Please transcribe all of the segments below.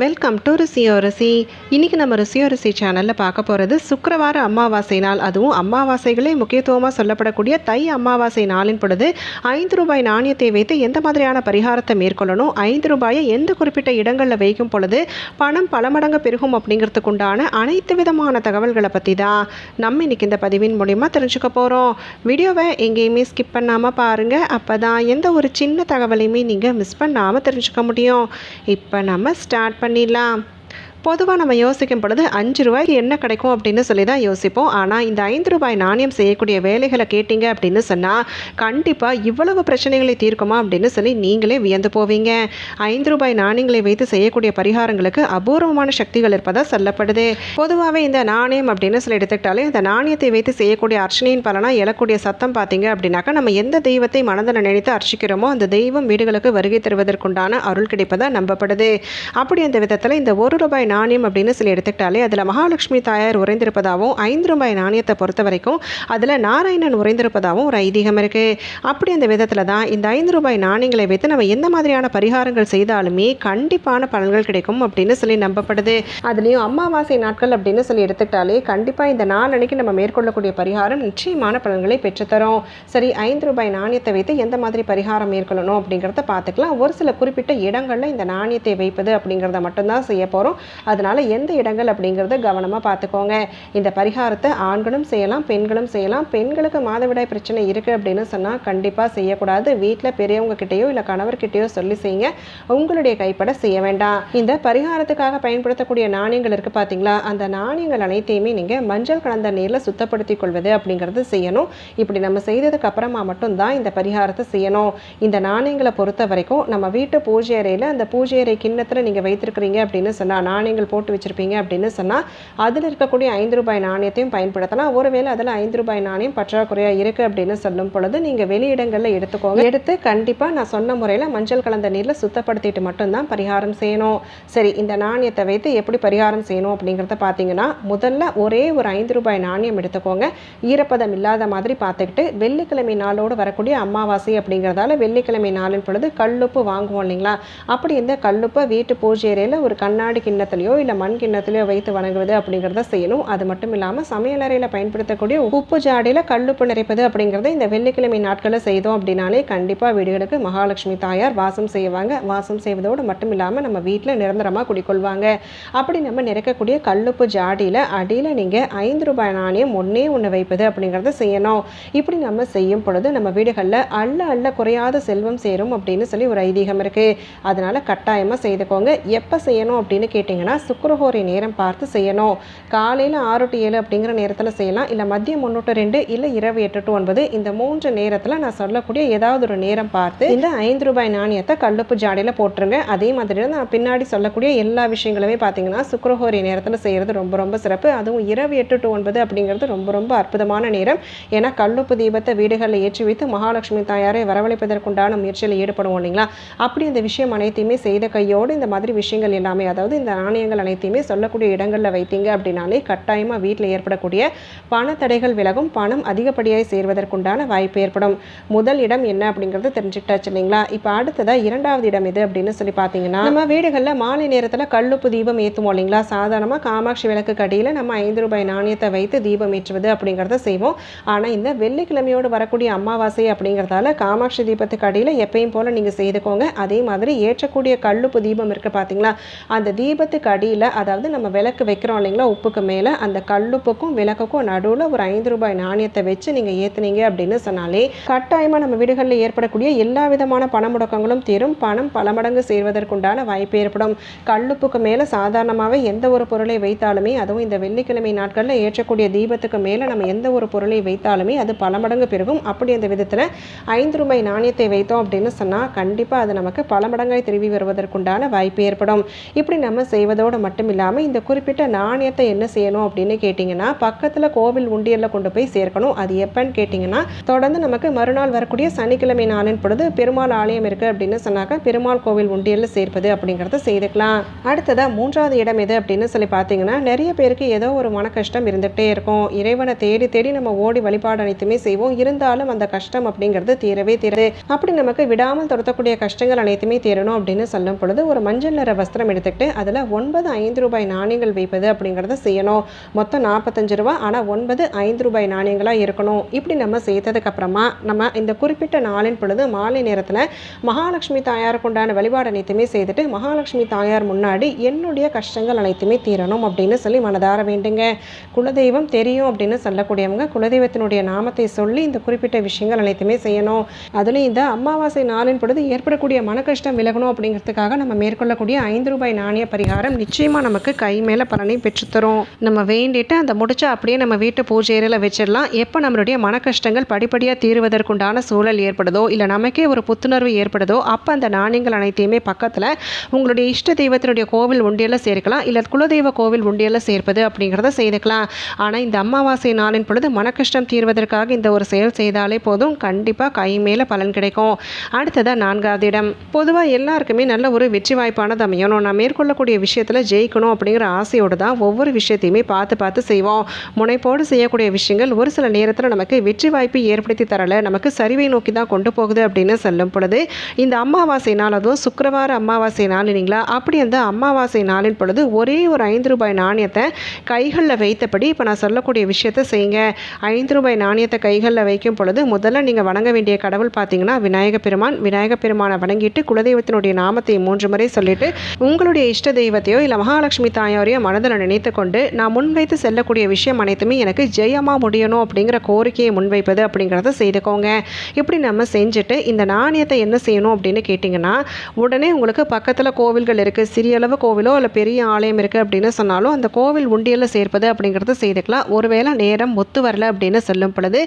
Welcome to ருசியோ ருசி இன்றைக்கி நம்ம ருசியோ ருசி சேனலில் பார்க்க போகிறது சுக்கரவார அமாவாசை நாள். அதுவும் அமாவாசைகளே முக்கியத்துவமாக சொல்லப்படக்கூடிய தை அமாவாசை நாளின் பொழுது ஐந்து ரூபாய் நாணயத்தை வைத்து எந்த மாதிரியான பரிகாரத்தை மேற்கொள்ளணும்? ஐந்து ரூபாயை எந்த குறிப்பிட்ட இடங்களில் வைக்கும் பொழுது பணம் பல மடங்கு பெருகும் அப்படிங்கிறதுக்கு உண்டான அனைத்து விதமான தகவல்களை பற்றி தான் நம்ம இன்னைக்கு இந்த பதிவின் மூலிமா தெரிஞ்சுக்க போகிறோம் வீடியோவை எங்கேயுமே ஸ்கிப் பண்ணாமல் பாருங்கள் அப்போ தான் எந்த ஒரு சின்ன தகவலையுமே நீங்கள் மிஸ் பண்ணாமல் தெரிஞ்சுக்க முடியும். இப்போ நம்ம ஸ்டார்ட் பண்ணிடலாம். பொதுவாக நம்ம யோசிக்கும் பொழுது அஞ்சு ரூபாய்க்கு என்ன கிடைக்கும் அப்படின்னு சொல்லி தான் யோசிப்போம். ஆனால் இந்த ஐந்து ரூபாய் நாணயம் செய்யக்கூடிய வேலைகளை கேட்டிங்க அப்படின்னு சொன்னால் கண்டிப்பாக இவ்வளவு பிரச்சனைகளை தீர்க்குமா அப்படின்னு சொல்லி நீங்களே வியந்து போவீங்க. ஐந்து ரூபாய் நாணயங்களை வைத்து செய்யக்கூடிய பரிகாரங்களுக்கு அபூர்வமான சக்திகள் இருப்பதாக சொல்லப்படுது. பொதுவாகவே இந்த நாணயம் அப்படின்னு சொல்லி எடுத்துக்கிட்டாலே இந்த நாணயத்தை வைத்து செய்யக்கூடிய அர்ச்சனையின் பலனாக எழக்கூடிய சத்தம் பார்த்தீங்க அப்படின்னாக்கா நம்ம எந்த தெய்வத்தை மனதில் நினைத்து அர்ச்சிக்கிறோமோ அந்த தெய்வம் வீடுகளுக்கு வருகை தருவதற்குண்டான அருள் கிடைப்பதாக நம்பப்படுது. அப்படி அந்த விதத்தில் இந்த ஒரு ரூபாய் நாணயம் அப்படின்னு சொல்லி எடுத்துக்கிட்டாலே அதில் மகாலட்சுமி தாயார் உறைந்திருப்பதாகவும் ஐந்து ரூபாய் நாணயத்தை பொறுத்த வரைக்கும் அதில் நாராயணன் உறைந்திருப்பதாகவும் ஒரு ஐதீகம் இருக்குது அப்படி அந்த விதத்தில் தான் இந்த ஐந்து ரூபாய் நாணயங்களை வைத்து நம்ம எந்த மாதிரியான பரிகாரங்கள் செய்தாலுமே கண்டிப்பான பலன்கள் கிடைக்கும் அப்படின்னு சொல்லி நம்பப்படுது. அதுலேயும் அமாவாசை நாட்கள் அப்படின்னு சொல்லி எடுத்துக்கிட்டாலே கண்டிப்பாக இந்த நாளன்னைக்கு நம்ம மேற்கொள்ளக்கூடிய பரிகாரம் நிச்சயமான பலன்களை பெற்றுத்தரும். சரி ஐந்து ரூபாய் நாணயத்தை வைத்து எந்த மாதிரி பரிகாரம் மேற்கொள்ளணும் அப்படிங்கிறத பார்த்துக்கலாம். ஒரு சில குறிப்பிட்ட இடங்களில் இந்த நாணயத்தை வைப்பது அப்படிங்கிறத மட்டும்தான் செய்ய போகிறோம் அதனால் எந்த இடங்கள் அப்படிங்கிறத கவனமாக பார்த்துக்கோங்க. இந்த பரிகாரத்தை ஆண்களும் செய்யலாம் பெண்களும் செய்யலாம். பெண்களுக்கு மாதவிடாய் பிரச்சனை இருக்குது அப்படின்னு சொன்னால் கண்டிப்பாக செய்யக்கூடாது. வீட்டில் பெரியவங்க கிட்டேயோ இல்லை கணவர்கிட்டயோ சொல்லி செய்யுங்க. உங்களுடைய கைப்பட செய்ய வேண்டாம். இந்த பரிகாரத்துக்காக பயன்படுத்தக்கூடிய நாணயங்கள் இருக்குது பார்த்தீங்களா அந்த நாணயங்கள் அனைத்தையுமே நீங்கள் மஞ்சள் கலந்த நீரில் சுத்தப்படுத்தி கொள்வது அப்படிங்கிறது செய்யணும். இப்படி நம்ம செய்ததுக்கு அப்புறமா மட்டும்தான் இந்த பரிகாரத்தை செய்யணும். இந்த நாணயங்களை பொறுத்த வரைக்கும் நம்ம வீட்டு பூஜை அறையில் அந்த பூஜை அறை கிண்ணத்தில் நீங்கள் வைத்திருக்கிறீங்க அப்படின்னு சொன்னால் நாணயங்கள் போட்டு வச்சுருப்பீங்க அப்படின்னு சொன்னால் அதில் இருக்கக்கூடிய ஐந்து ரூபாய் நாணயத்தையும் பயன்படுத்தலாம். ஒருவேளை அதில் ஐந்து ரூபாய் நாணயம் பற்றாக்குறையாக இருக்குது அப்படின்னு சொல்லும் பொழுது நீங்கள் வெளியிடங்களில் எடுத்துக்கோங்க. எடுத்து கண்டிப்பாக நான் சொன்ன முறையில் மஞ்சள் கலந்த நீரில் சுத்தப்படுத்திட்டு மட்டும்தான் பரிகாரம் செய்யணும். சரி இந்த நாணயத்தை வைத்து எப்படி பரிகாரம் செய்யணும் அப்படிங்கிறத பார்த்தீங்கன்னா முதல்ல ஒரே ஒரு ஐந்து ரூபாய் நாணயம் எடுத்துக்கோங்க. ஈரப்பதம் இல்லாத மாதிரி பார்த்துக்கிட்டு வெள்ளிக்கிழமை நாளோடு வரக்கூடிய அமாவாசை அப்படிங்கிறதால வெள்ளிக்கிழமை நாளின் பொழுது கல்லுப்பு வாங்குவோம் இல்லைங்களா? அப்படி இந்த கல்லுப்பை வீட்டு பூஜை அறையில் ஒரு கண்ணாடி கிண்ணத்தில் கிண்ணத்துலையோ இல்லை மண் கிண்ணத்துலையோ வைத்து வணங்குவது அப்படிங்கிறத செய்யணும். அது மட்டும் இல்லாமல் சமையலறையில் பயன்படுத்தக்கூடிய உப்பு ஜாடியில் கல்லுப்பு நிறைப்பது அப்படிங்கிறத இந்த வெள்ளிக்கிழமை நாட்களில் செய்தோம் அப்படின்னாலே கண்டிப்பாக வீடுகளுக்கு மகாலட்சுமி தாயார் வாசம் செய்வாங்க. வாசம் செய்வதோடு மட்டும் இல்லாமல் நம்ம வீட்டில் நிரந்தரமாக குடிக்கொள்வாங்க. அப்படி நம்ம நிறைக்கக்கூடிய கல்லுப்பு ஜாடியில் அடியில் நீங்கள் ஐந்து ரூபாய் நாணயம் ஒன்றே ஒன்று வைப்பது அப்படிங்கிறத செய்யணும். இப்படி நம்ம செய்யும் பொழுது நம்ம வீடுகளில் அள்ள அள்ள குறையாத செல்வம் சேரும் அப்படின்னு சொல்லி ஒரு ஐதீகம் இருக்குது அதனால் கட்டாயமாக செய்துக்கோங்க. எப்போ செய்யணும் அப்படின்னு கேட்டிங்கன்னா சுக்கரஹோரை நேரம் பார்த்து செய்யணும். காலையில் ஆறு டு ஏழு அப்படிங்கிற நேரத்தில் செய்யலாம். இல்லை மதியம் ஒன்று டு ரெண்டு இல்லை இரவு எட்டு டு ஒன்பது இந்த மூன்று நேரத்தில் நான் சொல்லக்கூடிய ஏதாவது ஒரு நேரம் பார்த்து இந்த ஐந்து ரூபாய் நாணயத்தை கல்லுப்பு ஜாடியில் போட்டுருங்க. அதே மாதிரி தான் நான் பின்னாடி சொல்லக்கூடிய எல்லா விஷயங்களுமே பார்த்தீங்கன்னா சுக்கரஹோரி நேரத்தில் செய்கிறது ரொம்ப ரொம்ப சிறப்பு. அதுவும் இரவு எட்டு டு ஒன்பது அப்படிங்கிறது ரொம்ப ரொம்ப அற்புதமான நேரம். ஏன்னா கல்லுப்பு தீபத்தை வீடுகளில் ஏற்றி வைத்து மகாலட்சுமி தாயாரை வரவழைப்பதற்குண்டான முயற்சியில் ஈடுபடுவோம் இல்லைங்களா? அப்படி இந்த விஷயம் அனைத்தையுமே செய்த கையோடு இந்த மாதிரி விஷயங்கள் எல்லாமே அதாவது இந்த நாணய நாணயங்கள் அனைத்தையுமே சொல்லக்கூடிய இடங்களில் வைத்தீங்க அப்படின்னாலே கட்டாயமாக வீட்டில் ஏற்படக்கூடிய பணத்தடைகள் விலகும் பணம் அதிகப்படியாக சேர்வதற்குண்டான வாய்ப்பு ஏற்படும். முதல் இடம் என்ன அப்படிங்கிறது தெரிஞ்சுக்கிட்டாச்சு இல்லைங்களா? இப்போ அடுத்ததாக இரண்டாவது இடம் எது அப்படின்னு சொல்லி பார்த்தீங்கன்னா நம்ம வீடுகளில் மாலை நேரத்தில் கல்லுப்பு தீபம் ஏற்றுவோம் இல்லைங்களா? சாதாரணமாக காமாட்சி விளக்கு அடியில் நம்ம ஐந்து ரூபாய் நாணயத்தை வைத்து தீபம் ஏற்றுவது அப்படிங்கிறத செய்வோம். ஆனால் இந்த வெள்ளிக்கிழமையோடு வரக்கூடிய அமாவாசை அப்படிங்கிறதால காமாட்சி தீபத்துக்கு அடியில் எப்பயும் போல் நீங்கள் செய்துக்கோங்க. அதே மாதிரி ஏற்றக்கூடிய கல்லுப்பு தீபம் இருக்குது பார்த்தீங்களா அந்த தீபத்துக்கு அடியில் அதாவது நம்ம விளக்கு வைக்கிறோம் இல்லைங்களா உப்புக்கு மேலே அந்த கல்லுப்புக்கும் விளக்குக்கும் நடுவில் ஒரு ஐந்து ரூபாய் நாணயத்தை வச்சு நீங்கள் ஏற்றுனீங்க அப்படின்னு சொன்னாலே கட்டாயமாக நம்ம வீடுகளில் ஏற்படக்கூடிய எல்லா விதமான பண முடக்கங்களும் தீரும். பணம் பல மடங்கு சேர்வதற்குண்டான வாய்ப்பு ஏற்படும். கல்லுப்புக்கு மேலே சாதாரணமாகவே எந்த ஒரு பொருளை வைத்தாலுமே அதுவும் இந்த வெள்ளிக்கிழமை நாட்களில் ஏற்றக்கூடிய தீபத்துக்கு மேலே நம்ம எந்த ஒரு பொருளை வைத்தாலுமே அது பல மடங்கு பெருகும். அப்படி அந்த விதத்தில் ஐந்து ரூபாய் நாணயத்தை வைத்தோம் அப்படின்னு சொன்னால் கண்டிப்பாக அது நமக்கு பல மடங்காய் திரும்பி வருவதற்குண்டான வாய்ப்பு ஏற்படும். இப்படி நம்ம செய்வது செய்வதோடு மட்டும் இல்லாமல் இந்த குறிப்பிட்ட நாணயத்தை என்ன செய்யணும் அப்படின்னு கேட்டிங்கன்னா பக்கத்தில் கோவில் உண்டியலில் கொண்டு போய் சேர்க்கணும். அது எப்போன்னு கேட்டிங்கன்னா தொடர்ந்து நமக்கு மறுநாள் வரக்கூடிய சனிக்கிழமை நாளின் பொழுது பெருமாள் ஆலயம் இருக்குது அப்படின்னு சொன்னாக்க பெருமாள் கோவில் உண்டியலில் சேர்ப்பது அப்படிங்கிறத செய்துக்கலாம். அடுத்ததாக மூன்றாவது இடம் எது அப்படின்னு சொல்லி பார்த்தீங்கன்னா நிறைய பேருக்கு ஏதோ ஒரு மன கஷ்டம் இருந்துகிட்டே இருக்கும். இறைவனை தேடி தேடி நம்ம ஓடி வழிபாடு அனைத்துமே செய்வோம். இருந்தாலும் அந்த கஷ்டம் அப்படிங்கிறது தீரவே தீரது. அப்படி நமக்கு விடாமல் துரத்தக்கூடிய கஷ்டங்கள் அனைத்துமே தீரணும் அப்படின்னு சொல்லும் பொழுது ஒரு மஞ்சள் நிற வஸ்திரம் எடுத்துக்கிட்டு அதில் ஒன்பது ஐந்து ரூபாய் நாணயங்கள் வைப்பது அப்படிங்கிறத செய்யணும். மொத்தம் நாற்பத்தஞ்சு ரூபா. ஆனால் ஒன்பது ஐந்து ரூபாய் நாணயங்களாக இருக்கணும். இப்படி நம்ம செய்ததுக்கப்புறமா நம்ம இந்த குறிப்பிட்ட நாளின் பொழுது மாலை நேரத்தில் மகாலட்சுமி தாயாருக்கு உண்டான வழிபாடு அனைத்துமே செய்துட்டு மகாலட்சுமி தாயார் முன்னாடி என்னுடைய கஷ்டங்கள் அனைத்துமே தீரணும் அப்படின்னு சொல்லி மனதார வேண்டுங்க. குலதெய்வம் தெரியும் அப்படின்னு சொல்லக்கூடியவங்க குலதெய்வத்தினுடைய நாமத்தை சொல்லி இந்த குறிப்பிட்ட விஷயங்கள் அனைத்துமே செய்யணும். அதுலேயும் இந்த அமாவாசை நாளின் பொழுது ஏற்படக்கூடிய மன கஷ்டம் விலகணும் அப்படிங்கிறதுக்காக நம்ம மேற்கொள்ளக்கூடிய ஐந்து ரூபாய் நாணய பரிகாரம் நிச்சயமாக நமக்கு கை மேலே பலனை பெற்றுத்தரும். நம்ம வேண்டிட்டு அந்த முடிச்சா அப்படியே நம்ம வீட்டு பூஜையில் வச்சிடலாம். எப்போ நம்மளுடைய மன கஷ்டங்கள் படிப்படியாக தீர்வதற்குண்டான சூழல் ஏற்படுதோ இல்லை நமக்கே ஒரு புத்துணர்வு ஏற்படுதோ அப்போ அந்த நாணயங்கள் அனைத்தையுமே பக்கத்தில் உங்களுடைய இஷ்ட தெய்வத்தினுடைய கோவில் உண்டியில் சேர்க்கலாம். இல்லை குலதெய்வ கோவில் உண்டியலில் சேர்ப்பது அப்படிங்கிறத செய்துக்கலாம். ஆனால் இந்த அமாவாசை நாளின் பொழுது மனக்கஷ்டம் தீர்வதற்காக இந்த ஒரு செயல் செய்தாலே போதும். கண்டிப்பாக கை மேலே பலன் கிடைக்கும். அடுத்ததாக நான்காவது இடம். பொதுவாக எல்லாருக்குமே நல்ல ஒரு வெற்றி வாய்ப்பானது அமையணும். நான் மேற்கொள்ளக்கூடிய விஷயம் விஷயத்தில் ஜெயிக்கணும் அப்படிங்கிற ஆசையோடு தான் ஒவ்வொரு விஷயத்தையுமே பார்த்து பார்த்து செய்வோம். முனைப்போடு செய்யக்கூடிய விஷயங்கள் ஒரு சில நேரத்தில் நமக்கு வெற்றி வாய்ப்பு ஏற்படுத்தி தரலை நமக்கு சரிவை நோக்கி தான் கொண்டு போகுது அப்படின்னு சொல்லும் பொழுது இந்த அமாவாசை நாள் அதுவும் சுக்கிரவார அமாவாசை நாள் இல்லைங்களா? அப்படி அந்த அமாவாசை நாளின் பொழுது ஒரே ஒரு ஐந்து ரூபாய் நாணயத்தை கைகளில் வைத்தபடி இப்போ நான் சொல்லக்கூடிய விஷயத்தை செய்யுங்க. ஐந்து ரூபாய் நாணயத்தை கைகளில் வைக்கும் பொழுது முதல்ல நீங்கள் வணங்க வேண்டிய கடவுள் பார்த்தீங்கன்னா விநாயக பெருமான். விநாயக பெருமானை வணங்கிட்டு குலதெய்வத்தினுடைய நாமத்தை மூன்று முறை சொல்லிட்டு உங்களுடைய இஷ்ட தெய்வத்தையோ இல்லை மகாலட்சுமி தாயாரையோ மனதில் நினைத்து கொண்டு நான் முன்வைத்து செல்லக்கூடிய விஷயம் அனைத்துமே எனக்கு ஜெயமாக முடியணும் அப்படிங்கிற கோரிக்கையை முன்வைப்பது அப்படிங்கிறத செய்துக்கோங்க. இப்படி நம்ம செஞ்சுட்டு இந்த நாணயத்தை என்ன செய்யணும் அப்படின்னு கேட்டிங்கன்னா உடனே உங்களுக்கு பக்கத்தில் கோவில்கள் இருக்குது சிறிய அளவு கோவிலோ இல்லை பெரிய ஆலயம் இருக்குது அப்படின்னு சொன்னாலும் அந்த கோவில் உண்டியலில் சேர்ப்பது அப்படிங்கிறத செய்துக்கலாம். ஒருவேளை நேரம் ஒத்து வரல அப்படின்னு சொல்லும் பொழுது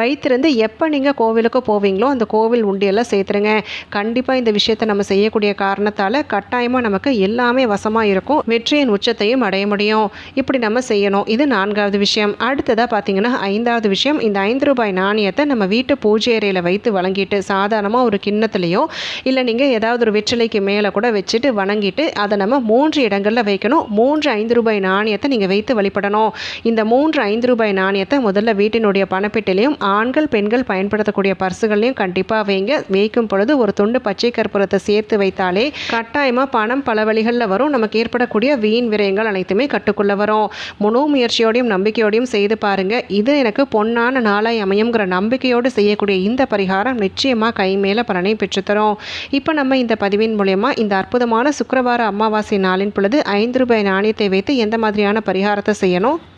வைத்திருந்து எப்போ நீங்கள் கோவிலுக்கு போவீங்களோ அந்த கோவில் உண்டியலில் சேர்த்துருங்க. கண்டிப்பாக இந்த விஷயத்தை நம்ம செய்யக்கூடிய காரணத்தால் கட்டாயமாக நமக்கு எல்லாமே வசமாக இருக்கும். வெற்றியின் உச்சத்தையும் அடைய முடியும். இப்படி நம்ம செய்யணும். இது நான்காவது விஷயம். அடுத்ததாக பார்த்தீங்கன்னா ஐந்தாவது விஷயம். இந்த ஐந்து ரூபாய் நாணயத்தை நம்ம வீட்டு பூஜை அறையில் வைத்து வழங்கிட்டு சாதாரணமாக ஒரு கிண்ணத்துலேயோ இல்லை நீங்கள் ஏதாவது ஒரு வெற்றிலைக்கு மேலே கூட வச்சுட்டு வணங்கிட்டு அதை நம்ம மூன்று இடங்களில் வைக்கணும். மூன்று ஐந்து ரூபாய் நாணயத்தை நீங்கள் வைத்து வழிபடணும். இந்த மூன்று ஐந்து ரூபாய் நாணயத்தை முதல்ல வீட்டினுடைய பணப்பெட்டிலையும் ஆண்கள் பெண்கள் பயன்படுத்தக்கூடிய பர்சுகள்லையும் கண்டிப்பாக வைங்க. வைக்கும் பொழுது ஒரு துண்டு பச்சை கற்பூரத்தை சேர்த்து வைத்தாலே கட்டாயமாக பணம் பல வழிகளில் வரும். நமக்கு ஏற்படக்கூடிய வீண் விரயங்கள் அனைத்துமே கட்டுக்குள்ளே வரும். முழு முயற்சியோடையும் நம்பிக்கையோடையும் செய்து பாருங்க. இது எனக்கு பொன்னான நாளாய் அமையுங்கிற நம்பிக்கையோடு செய்யக்கூடிய இந்த பரிகாரம் நிச்சயமாக கை மேலே பலனை பெற்றுத்தரும் இப்போ நம்ம இந்த பதிவின் மூலயமா இந்த அற்புதமான சுக்கரவார அமாவாசை நாளின் பொழுது ஐந்து ரூபாய் நாணயத்தை வைத்து எந்த மாதிரியான பரிகாரத்தை செய்யணும்?